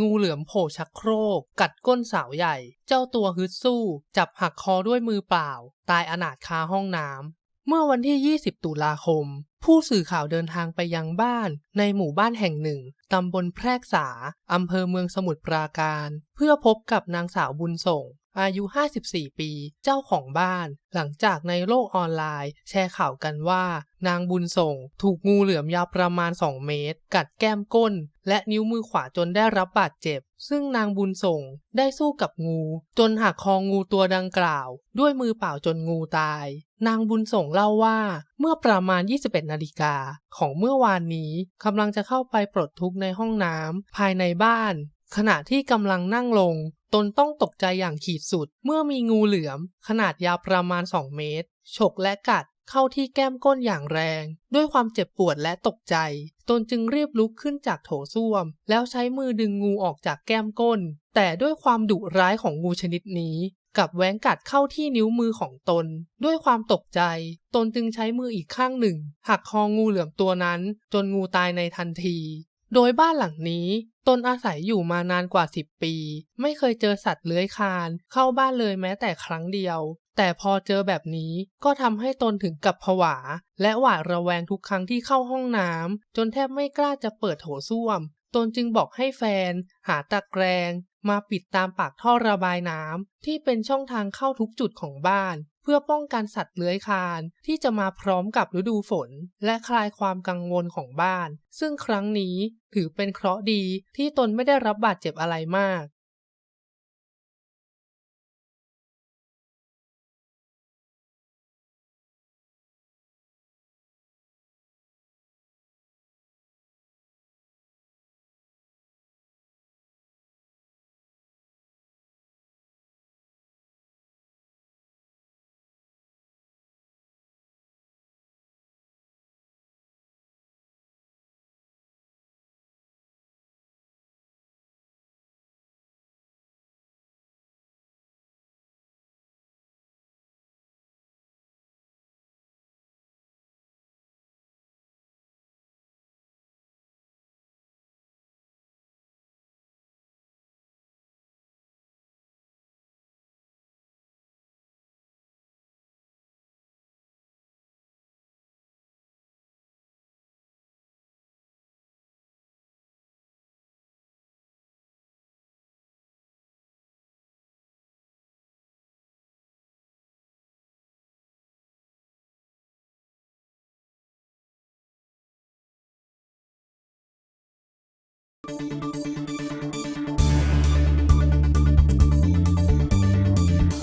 งูเหลือมโผล่ชักโครก กัดก้นสาวใหญ่ เจ้าตัวฮึดสู้ จับหักคอด้วยมือเปล่า ตายอนาถคาห้องน้ำเมื่อวันที่ 20 ตุลาคม ผู้สื่อข่าวเดินทางไปยังบ้านในหมู่บ้านแห่งหนึ่ง ตำบลแพรกษา อำเภอเมืองสมุทรปราการ เพื่อพบกับนางสาวบุญส่ง อายุ 54 ปี เจ้าของบ้าน หลังจากในโลกออนไลน์ แชร์ข่าวกันว่า นางบุญส่ง ถูกงูเหลือมยาวประมาณ 2 เมตร กัดแก้มก้น และนิ้วมือขวาจนได้รับบาดเจ็บ ซึ่งนางบุญส่งได้สู้กับงู จนหักคองูตัวดังกล่าว ด้วยมือเปล่าจนงูตาย นางบุญส่งเล่าว่า เมื่อประมาณ 21 นาฬิกาของเมื่อวานนี้กำลังจะเข้าไปปลดทุกข์ในห้องน้ำภายในบ้าน ขณะที่กำลังนั่งลง ตนต้องตกใจอย่างขีดสุด เมื่อมีงูเหลือม ขนาดยาวประมาณ 2 เมตร ฉกและกัดเข้าที่แก้มก้นอย่างแรง ด้วยความเจ็บปวดและตกใจ ตนจึงรีบลุกขึ้นจากโถส้วม แล้วใช้มือดึงงูออกจากแก้มก้น แต่ด้วยความดุร้ายของงูชนิดนี้กลับแหวงกัดเข้าที่นิ้วมือของตน ด้วยความตกใจ ตนจึงใช้มืออีกข้างหนึ่ง หักคองูเหลือมตัวนั้น จนงูตายในทันที โดยบ้านหลังนี้ตนอาศัยอยู่มานานกว่า 10 ปี ไม่เคยเจอสัตว์เลื้อยคลานเข้าบ้านเลยแม้แต่ครั้งเดียว แต่พอเจอแบบนี้ก็ทำให้ตนถึงกับผวา และหวาดระแวงทุกครั้งที่เข้าห้องน้ำจนแทบไม่กล้าจะเปิดโถส้วม ตนจึงบอกให้แฟน หาตะแกรง มาปิดตามปากท่อระบายน้ำที่เป็นช่องทางเข้าทุกจุดของบ้าน เพื่อป้องกันสัตว์เลื้อยคลานที่จะมาพร้อมกับฤดูฝน และคลายความกังวลของบ้าน ซึ่งครั้งนี้ถือเป็นเคราะห์ดีที่ตนไม่ได้รับบาดเจ็บอะไรมาก